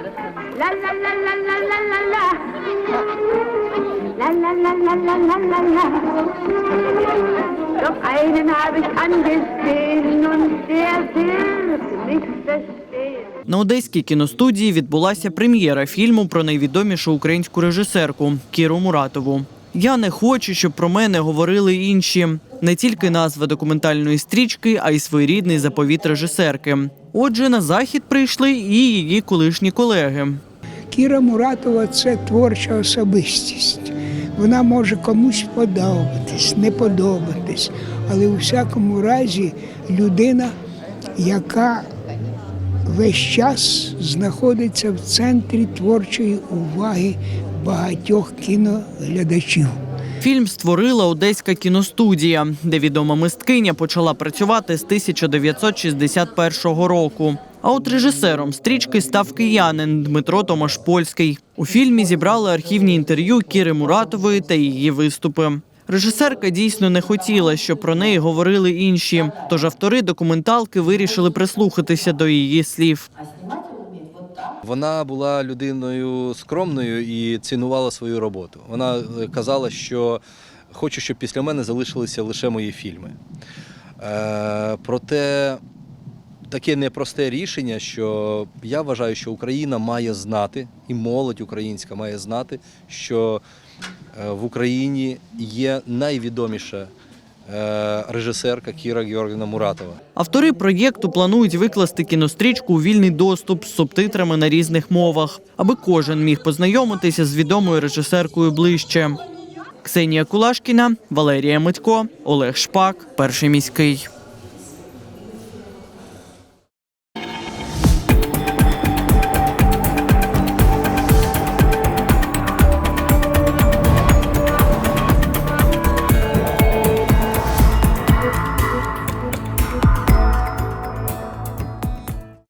La la la la la la la la. Doch einen habe ich angesehen und der wird mich verstehen. На одеській кіностудії відбулася прем'єра фільму про найвідомішу українську режисерку Кіру Муратову. Я не хочу, щоб про мене говорили інші. Не тільки назва документальної стрічки, а й своєрідний заповіт режисерки. Отже, на захід прийшли і її колишні колеги. Кіра Муратова це творча особистість. Вона може комусь подобатись, не подобатись, але у всякому разі людина, яка весь час знаходиться в центрі творчої уваги багатьох кіноглядачів. Фільм створила Одеська кіностудія, де відома мисткиня почала працювати з 1961 року. А от режисером стрічки став киянин Дмитро Томашпольський. У фільмі зібрали архівні інтерв'ю Кіри Муратової та її виступи. Режисерка дійсно не хотіла, щоб про неї говорили інші. Тож автори документалки вирішили прислухатися до її слів. Вона була людиною скромною і цінувала свою роботу. Вона е, казала, що хочу, щоб після мене залишилися лише мої фільми. Е, проте таке непросте рішення, що я вважаю, що Україна має знати, і молодь українська має знати, що е, в Україні є найвідоміша е, режисерка Кіра Георгіївна Муратова. Автори проєкту планують викласти кінострічку у вільний доступ з субтитрами на різних мовах, аби кожен міг познайомитися з відомою режисеркою ближче. Ксенія Кулашкіна, Валерія Митько, Олег Шпак, перший міський.